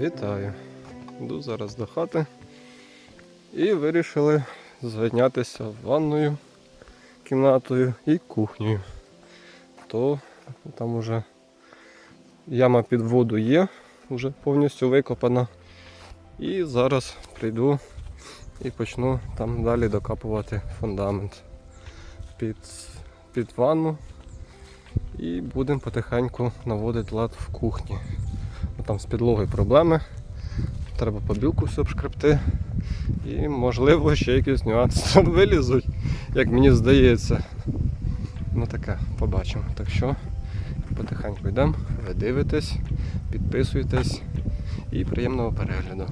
Вітаю. Йду зараз до хати. І вирішили зайнятися ванною кімнатою і кухнею. То там уже яма під воду є, вже повністю викопана. І зараз прийду і почну там далі докапувати фундамент під, під ванну. І будемо потихеньку наводити лад в кухні. Там з підлогою проблеми. Треба побілку все обшкребти. І можливо ще якісь нюанси вилізуть, як мені здається. Ну таке, побачимо. Так що потихеньку йдемо, ви дивитесь, підписуйтесь і приємного перегляду.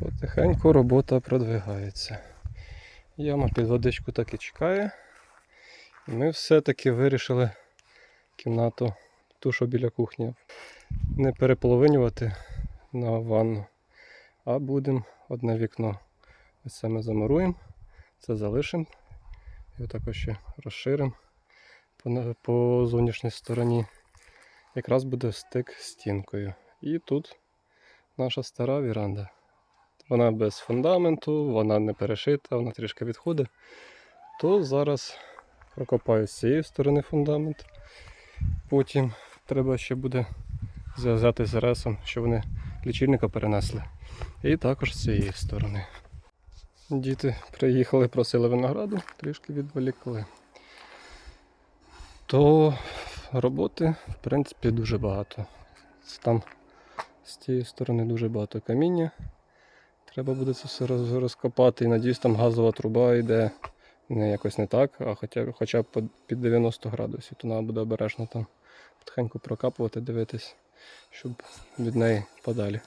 Потихеньку робота продвигається. Яма під водичку так і чекає. І ми все-таки вирішили кімнату, ту, що біля кухні, не переполовинювати на ванну, а будемо одне вікно. Ось це ми замуруємо, це залишимо. І також ще розширимо по зовнішній стороні. Якраз буде стик з стінкою. І тут наша стара віранда. Вона без фундаменту, вона не перешита, вона трішки відходить. То зараз прокопаю з цієї сторони фундамент. Потім треба ще буде зв'язати з ресом, що вони лічильника перенесли. І також з цієї сторони. Діти приїхали, просили винограду, трішки відволікли. То роботи, в принципі, дуже багато. Там з тієї сторони дуже багато каміння. Треба буде це все розкопати. І надіюсь, там газова труба йде не якось не так, а хоча, хоча б під 90 градусів, то треба буде обережно там потихеньку прокапувати, дивитись, щоб від неї подалі.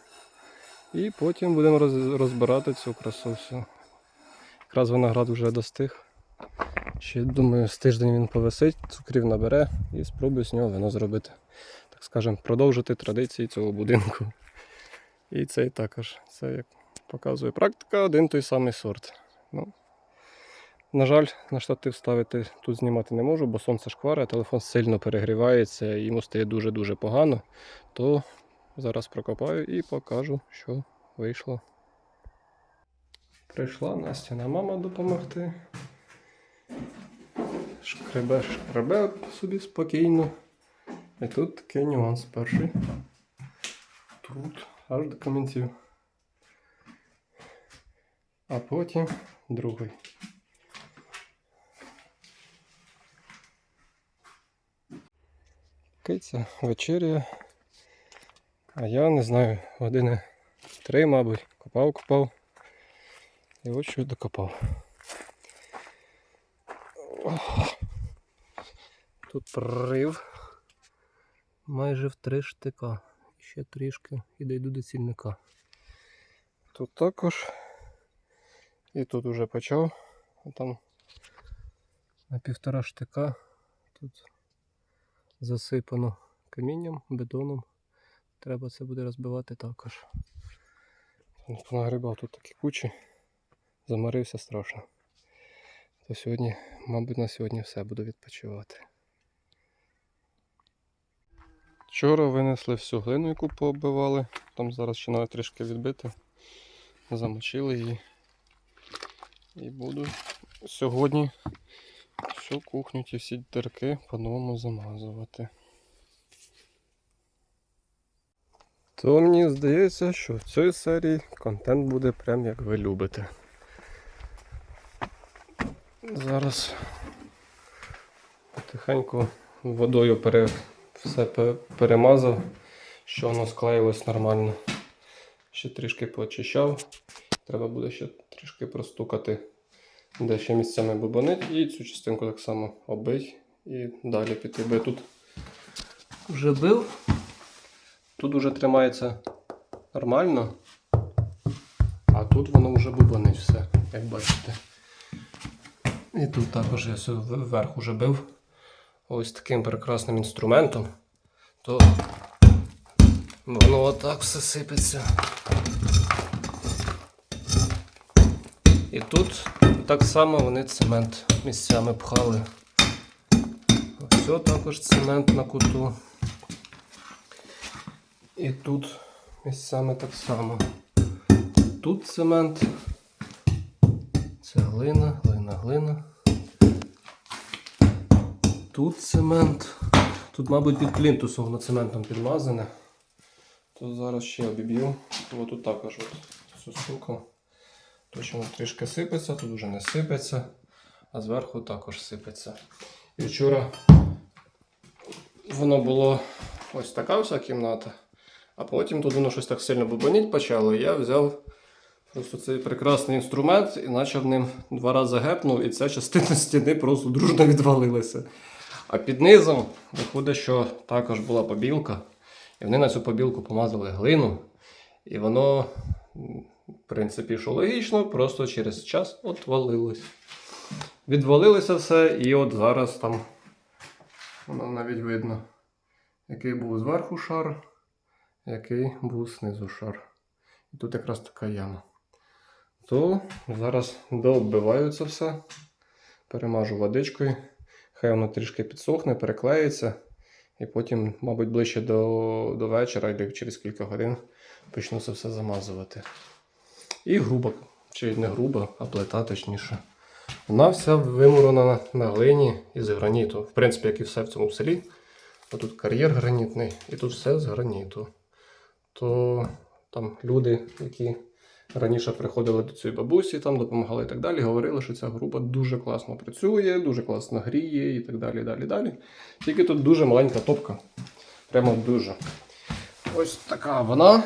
І потім будемо роз- розбирати цю красу всю. Якраз виноград вже достиг. Ще думаю, з тиждень він повисить, цукрів набере і спробую з нього вино зробити. Так скажемо, продовжити традиції цього будинку. І цей також. Це як показує практика, один той самий сорт. Ну, на жаль, на штатив ставити тут знімати не можу, бо сонце шкваре, телефон сильно перегрівається і йому стає дуже-дуже погано. То зараз прокопаю і покажу, що вийшло. Прийшла Настяна мама допомогти. Шкребе, шкребе собі спокійно. І тут такий нюанс перший. Тут аж до камінців. А потім другий. Киця вечеряє. А я не знаю, години три, мабуть, копав, копав. І от що докопав. Тут прорив майже в три штика. Ще трішки і дійду до цільника. Тут також. І тут уже почав. Там на півтора штика тут засипано камінням, бетоном. Треба це буде розбивати також. Нагрібав тут такі кучі, замарився страшно. То сьогодні, мабуть, на сьогодні все буду відпочивати. Вчора винесли всю глину, яку пооббивали. Там зараз ще навіть трішки відбити. Замочили її. І буду сьогодні всю кухню, ті всі дірки по-новому замазувати. То мені здається, що в цій серії контент буде прям як ви любите. Зараз потихеньку водою пере, все перемазав, що воно склеїлось нормально. Ще трішки поочищав. Треба буде ще трішки простукати, де ще місцями бубонить. І цю частинку так само оббить і далі піти. Бо я тут вже бив. Тут уже тримається нормально, а тут воно вже бубонить все, як бачите. І тут також я вверх уже бив ось таким прекрасним інструментом, то воно отак все сипеться. І тут так само вони цемент місцями пхали. Ось також цемент на куту. І тут місцями так само. Тут цемент. Це глина, глина, глина. Тут цемент. Тут, мабуть, під плінтусом воно цементом підмазане. То зараз ще обіб'ю. Тут також от цю штуку. Точно трішки сипеться, тут вже не сипеться, а зверху також сипеться. І вчора воно було ось така вся кімната, а потім тут воно щось так сильно бубоніть почало. І я взяв просто цей прекрасний інструмент і почав ним два рази гепнув, і ця частина стіни просто дружно відвалилася. А під низом виходить, що також була побілка. І вони на цю побілку помазали глину. І воно, в принципі, що логічно, просто через час отвалилось. Відвалилося все, і от зараз там воно навіть видно, який був зверху шар, який був знизу шар. І тут якраз така яма. То зараз дооббиваю все, перемажу водичкою. Хай воно трішки підсохне, переклеїться. І потім, мабуть, ближче до, до вечора, або через кілька годин почну це все замазувати. І груба, чи не груба, а плита точніше. Вона вся вимурена на, глині із граніту. В принципі, як і все в цьому селі. Тут кар'єр гранітний, і тут все з граніту. То там люди, які раніше приходили до цієї бабусі, там допомагали і так далі, говорили, що ця груба дуже класно працює, дуже класно гріє і так далі. далі, далі. Тільки тут дуже маленька топка. Прямо дуже. Ось така вона.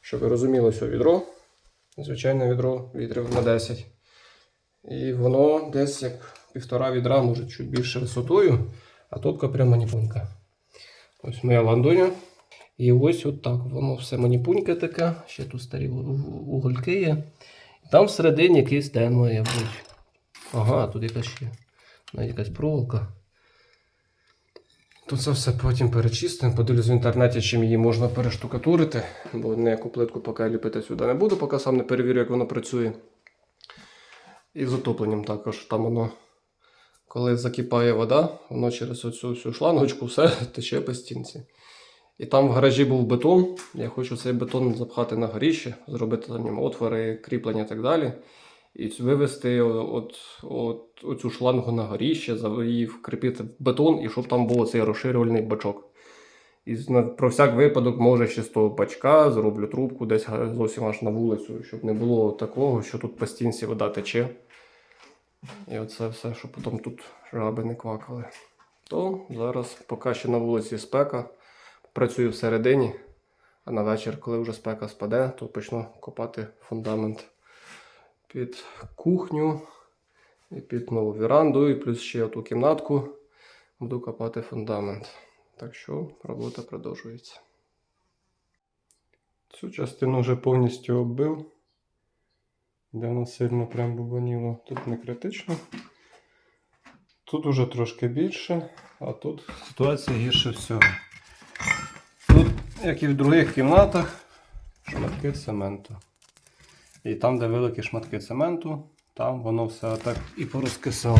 Щоб ви розуміли, що відро. Звичайне відро літрів на 10. І воно десь як півтора відра, може чуть більше висотою, а топка прямо маніпунька. Ось моя ландоня. І ось от так воно все маніпуньке таке. Ще тут старі угольки є. Там всередині якийсь стен має бути. Ага, тут якась ще навіть якась проволока. Тут це все потім перечистимо. Подивлюсь в інтернеті, чим її можна перештукатурити, бо ніяку плитку поки ліпити сюди не буду, поки сам не перевірю, як воно працює. І з отопленням також. Там воно, коли закипає вода, воно через оцю всю шлангочку все тече по стінці. І там в гаражі був бетон. Я хочу цей бетон запхати на горіще, зробити ньому отвори, кріплення і так далі. І вивести от, от, оцю шлангу на горіще, її вкріпити в бетон, і щоб там був цей розширювальний бачок. І про всяк випадок, може, ще з того бачка зроблю трубку десь зовсім аж на вулицю, щоб не було такого, що тут по стінці вода тече. І оце все, щоб потім тут жаби не квакали. То зараз, поки ще на вулиці спека, працюю всередині, а на вечір, коли вже спека спаде, то почну копати фундамент під кухню і під нову віранду, і плюс ще ту кімнатку буду копати фундамент. Так що робота продовжується. Цю частину вже повністю оббив, де воно сильно прям бубоніло. Тут не критично. Тут уже трошки більше, а тут ситуація гірше всього. Тут, як і в других кімнатах, шматки цементу. І там, де великі шматки цементу, там воно все так і порозкисало.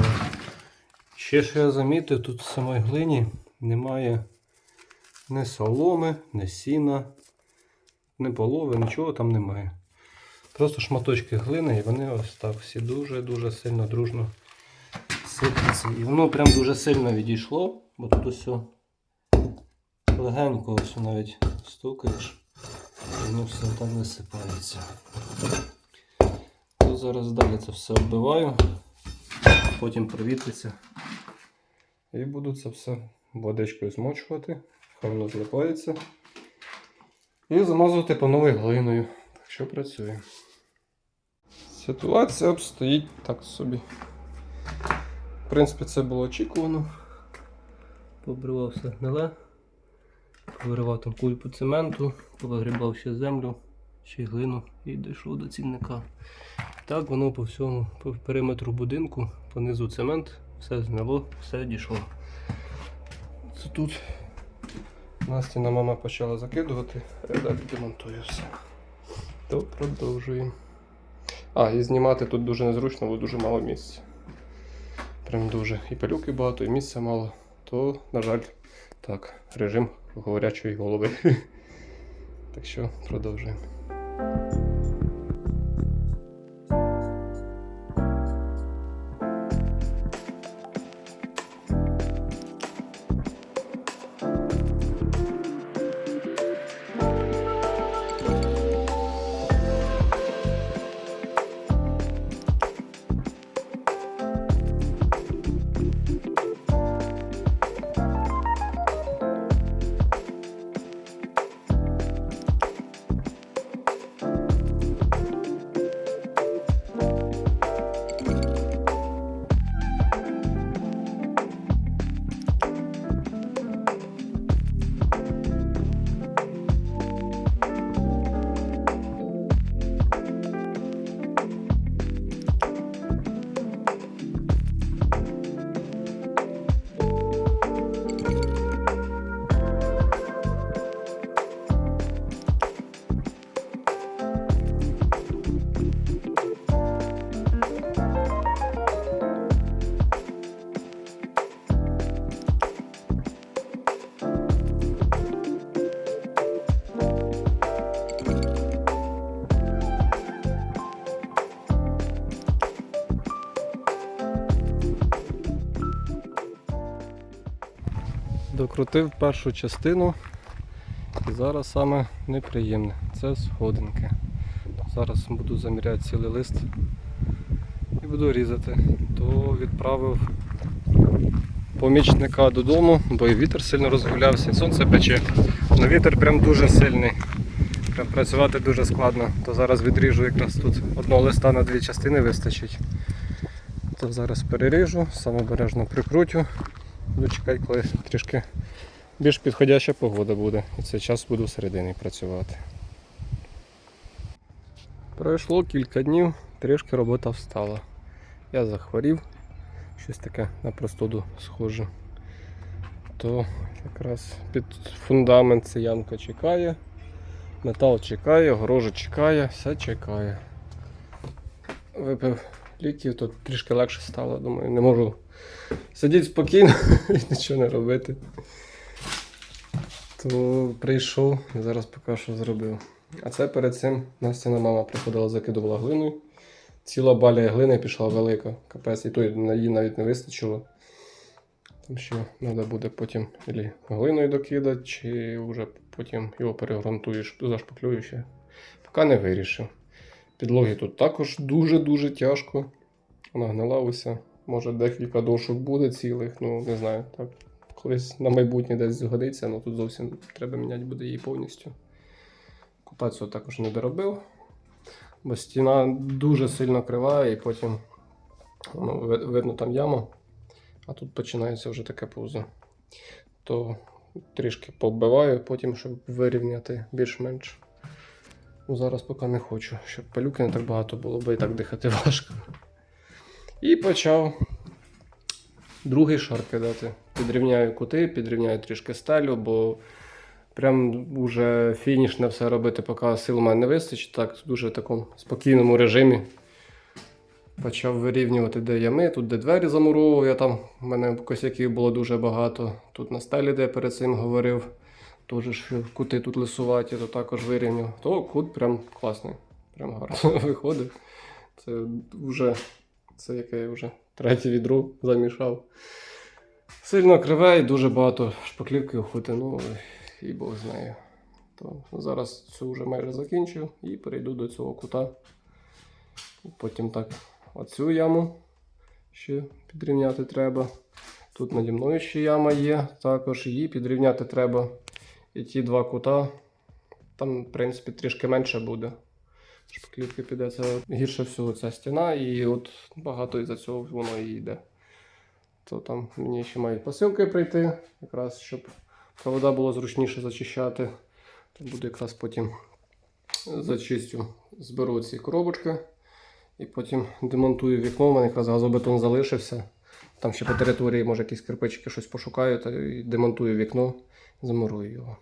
Ще що я замітив, тут в самій глині немає ні соломи, ні сіна, ні полови, нічого там немає. Просто шматочки глини, і вони ось так всі дуже-дуже сильно дружно сипляться. І воно прям дуже сильно відійшло, бо тут ось легенько ось навіть стукаєш, і воно все там висипається. Зараз далі це все оббиваю, потім провітриться. І буду це все водичкою змочувати, хай воно злипається. І замазувати по новій глиною. Так що працює. Ситуація обстоїть так собі. В принципі, це було очікувано. Побривав все гниле. Повиривав там кульпу цементу, повигрібав ще землю, ще глину і дійшов до цільника. Так воно по всьому, по периметру будинку, понизу цемент, все зняло, все дійшло. Це тут Настіна мама почала закидувати, а я далі демонтую все. То продовжуємо. А, і знімати тут дуже незручно, бо дуже мало місця. Прям дуже. І пилюки багато, і місця мало. То, на жаль, так, режим говорячої голови. Так що продовжуємо. Докрутив першу частину. І зараз саме неприємне. Це сходинки. Зараз буду заміряти цілий лист і буду різати. То відправив помічника додому, бо і вітер сильно розгулявся, і сонце пече. Но вітер прям дуже сильний. Прям працювати дуже складно. То зараз відріжу якраз тут одного листа на дві частини вистачить. То зараз переріжу, сам обережно прикрутю. Буду чекати, коли трішки більш підходяща погода буде. І цей час буду всередині працювати. Пройшло кілька днів, трішки робота встала. Я захворів, щось таке на простуду схоже. То якраз під фундамент ця ямка чекає, метал чекає, огорожа чекає, все чекає. Випив ліків, то трішки легше стало, думаю, не можу сидіти спокійно і нічого не робити. То прийшов і зараз поки що зробив. А це перед цим Настяна мама приходила, закидувала глиною. Ціла балія глини пішла велика, капець, і той її навіть не вистачило. Там що треба буде потім ілі глиною докидати, чи вже потім його перегрунтуєш, зашпаклюєш. Поки не вирішив. Підлоги тут також дуже-дуже тяжко. Вона гнила уся. Може декілька дошок буде цілих, ну не знаю. Так. Колись на майбутнє десь згодиться, але тут зовсім треба міняти буде її повністю. Цього також не доробив, бо стіна дуже сильно крива і потім ну, видно там яму, а тут починається вже таке пузо. То трішки побиваю, потім, щоб вирівняти більш-менш. Ну, зараз поки не хочу, щоб пилюки не так багато було, бо і так дихати важко. І почав другий шар кидати. Підрівняю кути, підрівняю трішки стелю, бо прям уже фінішне все робити, поки сил у мене не вистачить. Так, дуже в такому спокійному режимі. Почав вирівнювати, де ями, тут де двері замуровував. Я там, у мене косяків було дуже багато. Тут на стелі, де я перед цим говорив, теж кути тут лисуваті, то також вирівняв. То кут прям класний, прям гарно виходить. Це вже це яке я вже третє відро замішав. Сильно криве і дуже багато шпаклівки охоти, ну і Бог знає. То зараз цю вже майже закінчив і перейду до цього кута. Потім так оцю яму ще підрівняти треба. Тут наді мною ще яма є, також її підрівняти треба. І ті два кута, там, в принципі, трішки менше буде. Шпаклівки піде. Це гірше всього ця стіна, і от багато із-за цього воно і йде. То там мені ще мають посилки прийти, якраз щоб провода було зручніше зачищати. То буду якраз потім зачистю, зберу ці коробочки і потім демонтую вікно. У мене якраз газобетон залишився. Там ще по території, може, якісь кирпичики щось пошукаю, та і демонтую вікно, замурую його.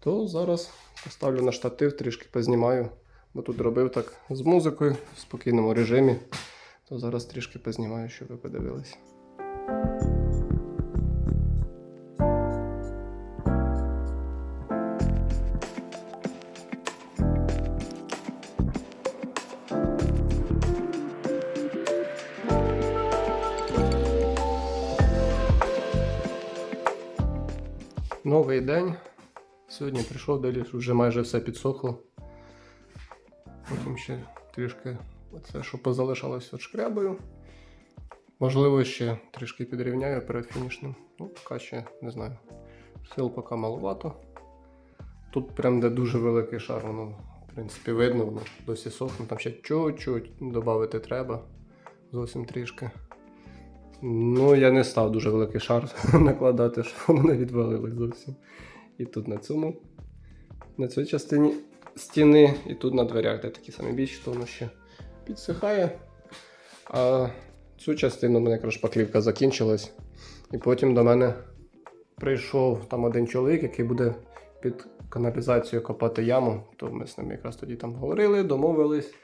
То зараз поставлю на штатив, трішки познімаю. Бо тут робив так з музикою в спокійному режимі. То зараз трішки познімаю, щоб ви подивилися. Новий день. Сьогодні прийшов далі, вже майже все підсохло. Потім ще трішки оце, що позалишалося шкрябою. Можливо, ще трішки підрівняю перед фінішним. Ну, поки ще не знаю. Сил поки маловато. Тут прям де дуже великий шар, воно, в принципі, видно, воно досі сохне. Там ще чуть-чуть додати треба. Зовсім трішки. Ну, я не став дуже великий шар накладати, щоб воно не відвалилось зовсім. І тут на цьому, на цій частині стіни, і тут на дверях, де такі самі більші, то воно ще підсихає. А цю частину в мене якраз шпаклівка закінчилась. І потім до мене прийшов там один чоловік, який буде під каналізацію копати яму. То ми з ним якраз тоді там говорили, домовились.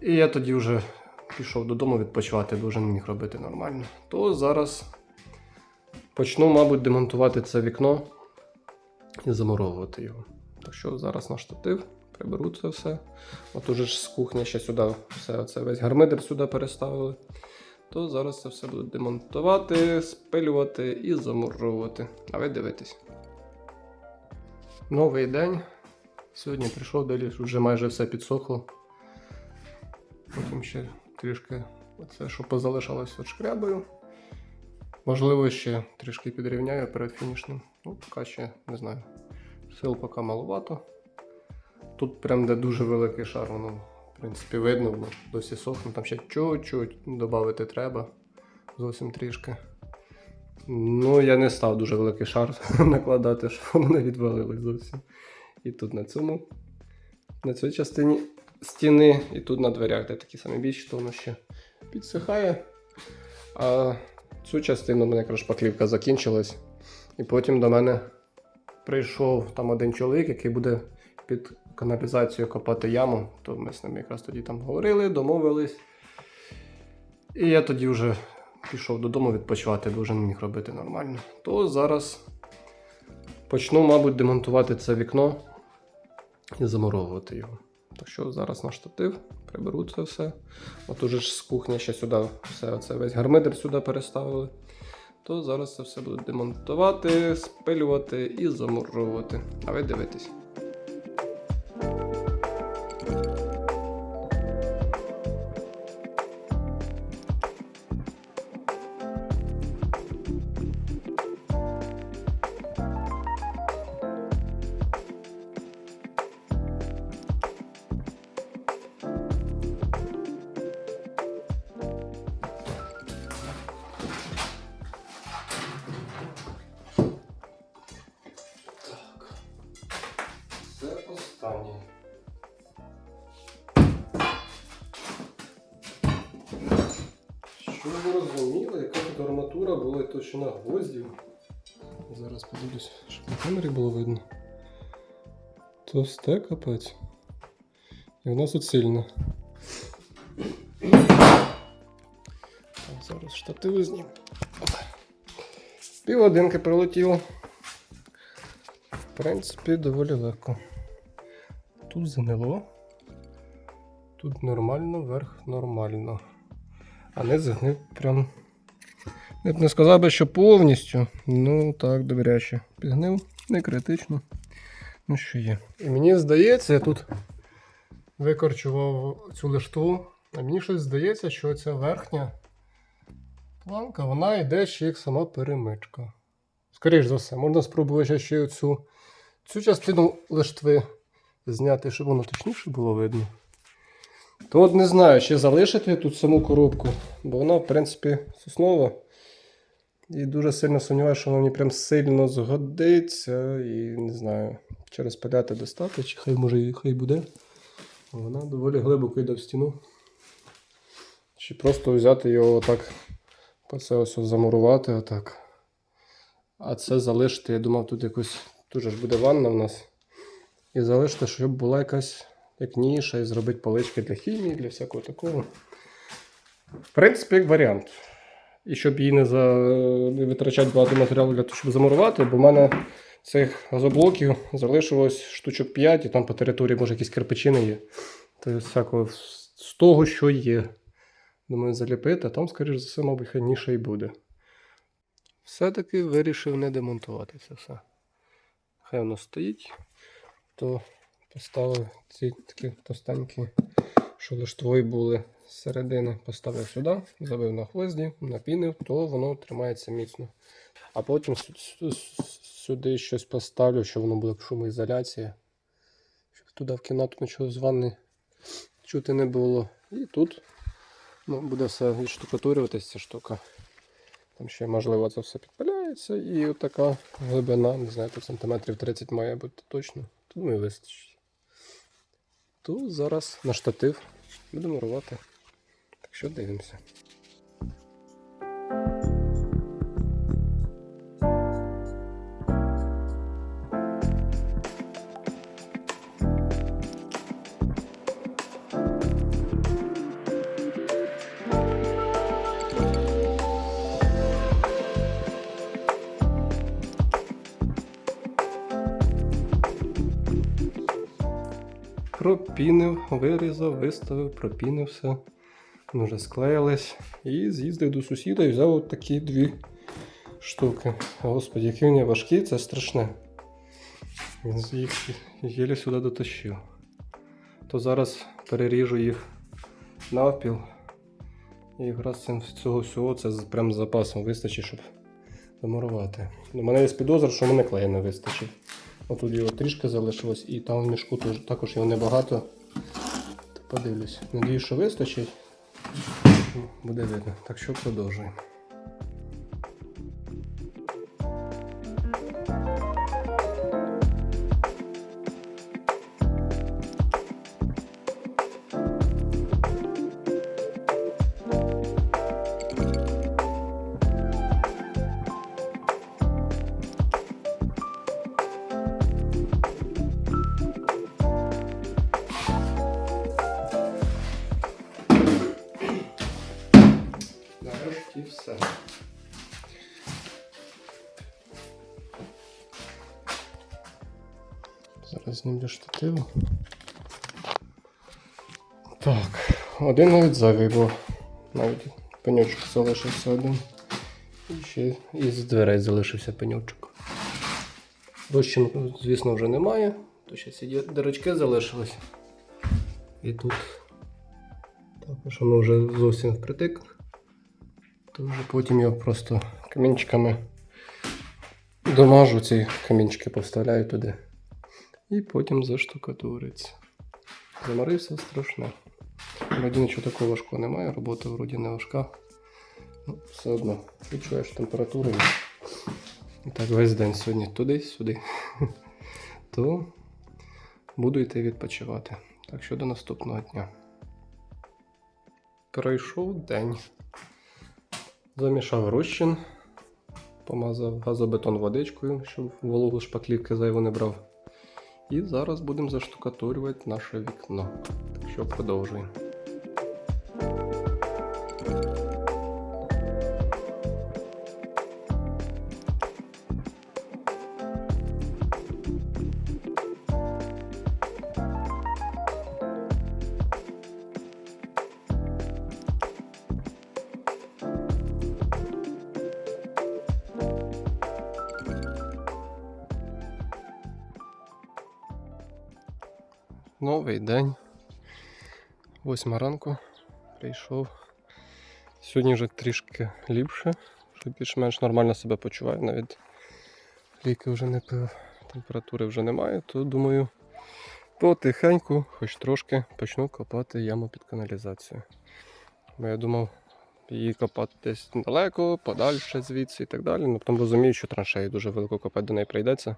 І я тоді вже пішов додому відпочивати, дуже не міг робити нормально. То зараз почну, мабуть, демонтувати це вікно і замуровувати його. Так що зараз на штатив приберу це все. От уже ж з кухні ще сюди все це весь гармидер сюди переставили. То зараз це все буду демонтувати, спилювати і замуровувати. А ви дивитесь. Новий день. Сьогодні прийшов далі, вже майже все підсохло. Потім ще трішки оце, що позалишалося шкрябою. Можливо, ще трішки підрівняю перед фінішним. Ну, поки ще не знаю. Сил поки маловато. Тут прям де дуже великий шар, воно, в принципі, видно, воно досі сохне. Там ще чуть-чуть додати треба. Зовсім трішки. Ну, я не став дуже великий шар накладати, щоб воно не відвалилось зовсім. І тут на цьому, на цій частині стіни, і тут на дверях, де такі самі більші, то воно ще підсихає. А цю частину в мене якраз шпаклівка закінчилась. І потім до мене прийшов там один чоловік, який буде під каналізацію копати яму. То ми з ним якраз тоді там говорили, домовились. І я тоді вже пішов додому відпочивати, дуже не міг робити нормально. То зараз почну, мабуть, демонтувати це вікно і замуровувати його. Так що зараз на штатив приберу це все. От уже ж з кухні ще сюди все це весь гармидер сюди переставили. То зараз це все буду демонтувати, спилювати і замуровувати. А ви дивитесь. Подивлюсь, щоб на камері було видно. Товсте капець. І вона тут сильна. Зараз штативи зніму. Півгодинки пролетіло. В принципі, доволі легко. Тут заняло. Тут нормально, верх нормально. А не загнив прям. Я б не сказав би, що повністю. Ну так, добряче. Підгнив, не критично. Ну що є. І мені здається, я тут викорчував цю лиштву. А мені щось здається, що ця верхня планка, вона йде ще як сама перемичка. Скоріше за все, можна спробувати ще оцю цю частину лиштви зняти, щоб воно точніше було видно. То от не знаю, чи залишити тут саму коробку, бо вона, в принципі, соснова. І дуже сильно сумніваюся, що вона мені прям сильно згодиться. І не знаю, чи розпиляти достати, чи хай може хай буде. Вона доволі глибоко йде в стіну. Чи просто взяти його отак, по це ось замурувати отак. А це залишити, я думав, тут якось дуже ж буде ванна в нас. І залишити, щоб була якась як ніша, і зробити полички для хімії, для всякого такого. В принципі, як варіант. І щоб її не, за... не витрачати багато матеріалу для того, щоб замурувати, бо в мене цих газоблоків залишилось штучок 5, і там по території, може, якісь кирпичини є. Тобто всякого з того, що є. Думаю, заліпити, а там, скоріш за все, мабуть, хай ніша і буде. Все-таки вирішив не демонтувати це все. Хай воно стоїть, то поставив ці такі товстенькі, що лиштвої були з середини, поставив сюди, забив на хвозді, напінив, то воно тримається міцно. А потім сю- сю- сю- сюди щось поставлю, що воно буде шумоізоляція. Щоб туди в кімнату нічого з ванни чути не було. І тут ну, буде все відштукатурюватися ця штука. Там ще можливо це все підпиляється. І така глибина, не знаю, тут сантиметрів 30 має бути точно. Тут думаю, вистачить. То зараз на штатив будемо рвати. Так що дивимося. Пропінив, вирізав, виставив, пропінив все. Вони вже склеїлись. І з'їздив до сусіда і взяв от такі дві штуки. Господи, які вони важкі, це страшне. Він їх єлі сюди дотащив. То зараз переріжу їх навпіл. І якраз цього всього це прям з запасом вистачить, щоб замурувати. У мене є підозра, що мене клею не вистачить. Отут його трішки залишилось, і там в мішку також його небагато. Подивлюсь. Надіюсь, що вистачить. Буде видно. Так що продовжуємо. Зараз знімлю штативу. Так, один навіть зайвий був. Навіть пеньочок залишився один. І ще із дверей залишився пеньочок. Розчин, звісно, вже немає. То ще ці дирочки залишились. І тут також воно вже зовсім впритик. То вже потім його просто камінчиками домажу, ці камінчики поставляю туди. І потім заштукатуриться. Замарився страшне. Вроді нічого такого важкого немає, робота вроді не важка. Ну, все одно відчуваєш температуру. І так весь день сьогодні туди-сюди. То буду йти відпочивати. Так що до наступного дня. Пройшов день. Замішав розчин, помазав газобетон водичкою, щоб вологу шпаклівки зайву не брав. І зараз будемо заштукатурювати наше вікно. Так що продовжуємо. Новий день. Восьма ранку прийшов. Сьогодні вже трішки ліпше, що більш-менш нормально себе почуваю. Навіть ліки вже не пив, температури вже немає, то думаю, потихеньку, хоч трошки, почну копати яму під каналізацію. Бо я думав її копати десь далеко, подальше звідси і так далі. Ну потім розумію, що траншею дуже велико копати до неї прийдеться.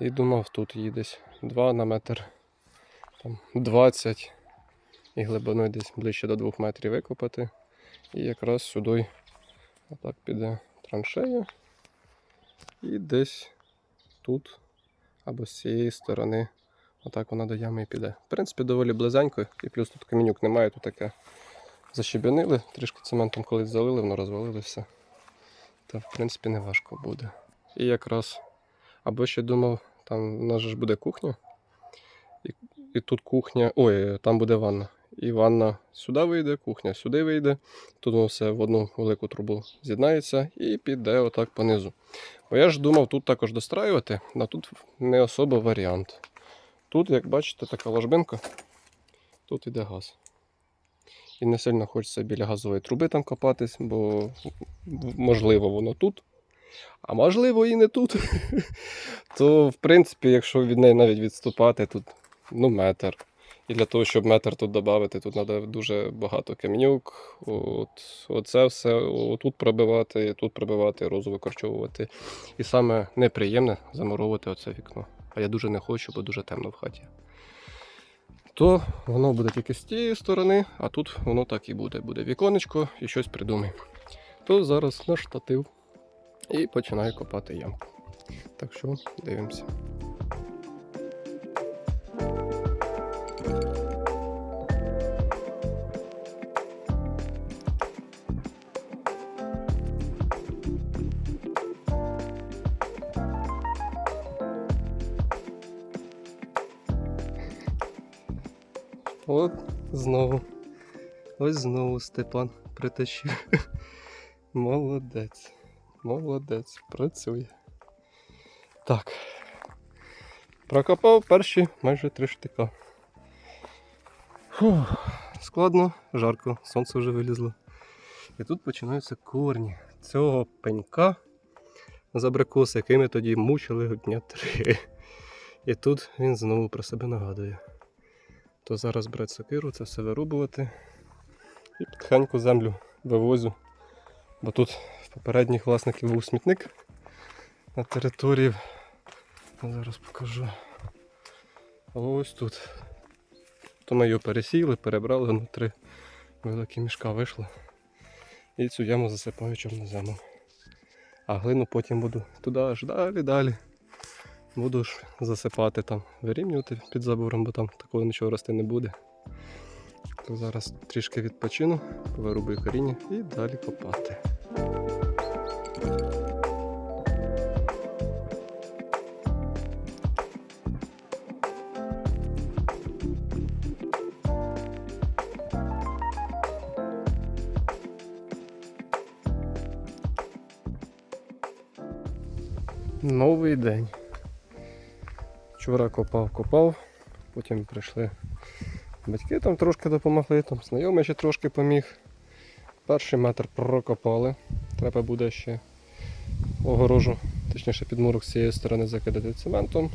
І думав, тут її десь 2 на метр там 20 і глибиною десь ближче до 2 метрів викопати. І якраз сюди отак піде траншея. І десь тут або з цієї сторони Отак вона до ями і піде. В принципі, доволі близенько, і плюс тут камінюк немає, тут таке защебінили, трішки цементом колись залили, воно розвалилося. Та в принципі не важко буде. І якраз, або ще думав, там у нас же ж буде кухня. І, тут кухня. Ой, там буде ванна. І ванна сюди вийде, кухня сюди вийде. Тут воно все в одну велику трубу з'єднається і піде отак понизу. Бо я ж думав тут також достраювати, а тут не особо варіант. Тут, як бачите, така ложбинка, тут іде газ. І не сильно хочеться біля газової труби там копатись, бо можливо воно тут, а можливо і не тут. То, в принципі, якщо від неї навіть відступати, тут ну, метр. І для того, щоб метр тут додати, тут треба дуже багато камінюк. От, оце все отут пробивати, тут пробивати, розу викорчовувати. І саме неприємне замуровувати оце вікно. А я дуже не хочу, бо дуже темно в хаті. То воно буде тільки з тієї сторони, а тут воно так і буде. Буде віконечко і щось придумай. То зараз на штатив і починаю копати ямку. Так що дивимося. От знову. Ось знову Степан притащив. Молодець. Молодець. Працює. Так. Прокопав перші майже три штика. Фух. Складно, жарко, сонце вже вилізло. І тут починаються корні цього пенька з абрикоси, який ми тоді мучили дня три. І тут він знову про себе нагадує то зараз брати сокиру, це все вирубувати і потихеньку землю вивозю. Бо тут в попередніх власників був смітник на території. Зараз покажу. Ось тут. То ми його пересіяли, перебрали, ну три великі мішка вийшло. І цю яму засипаю чорноземом. А глину потім буду туди аж далі далі. Буду ж засипати там, вирівнювати під забором, бо там такого нічого рости не буде. То зараз трішки відпочину, вирубую коріння і далі копати. Новий день. Вчора копав, копав, потім прийшли батьки там трошки допомогли, там знайомий ще трошки поміг. Перший метр прокопали. Треба буде ще огорожу, точніше підмурок з цієї сторони закидати цементом.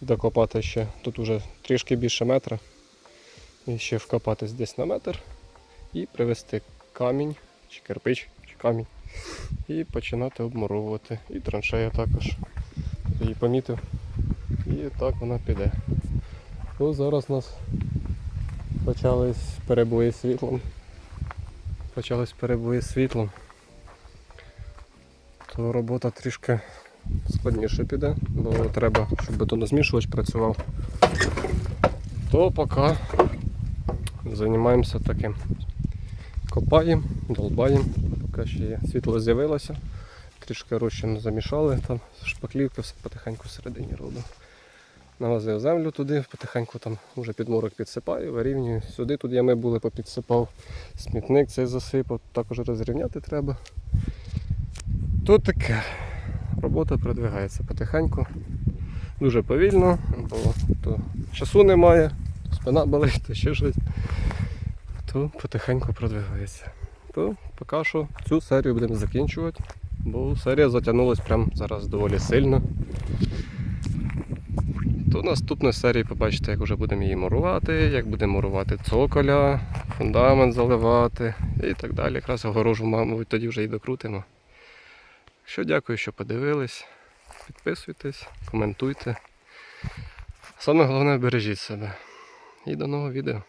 Докопати ще, тут вже трішки більше метра. І ще вкопатись десь на метр і привезти камінь, чи кирпич, чи камінь. І починати обмуровувати. І траншея також. Її помітив. Так вона піде. Ось зараз у нас почались перебої з світлом. Почались перебої з світлом. То робота трішки складніше піде, бо треба, щоб бетонозмішувач працював. То поки займаємося таким. Копаємо, долбаємо, поки ще є. світло з'явилося. Трішки розчину замішали, там шпаклівки все потихеньку всередині робимо. Навозив землю туди, потихеньку там вже підмурок підсипаю, вирівнюю. Сюди тут ями були, попідсипав, смітник цей засипав, також розрівняти треба. Тут таке. Робота продвигається потихеньку. Дуже повільно, бо то часу немає, то спина болить, то ще щось. То потихеньку продвигається. То поки що цю серію будемо закінчувати, бо серія затягнулася прямо зараз доволі сильно. То в наступній серії побачите, як вже будемо її мурувати, як будемо мурувати цоколя, фундамент заливати і так далі. Якраз огорожу, мабуть, тоді вже і докрутимо. Що дякую, що подивились. Підписуйтесь, коментуйте. Саме головне бережіть себе. І до нового відео.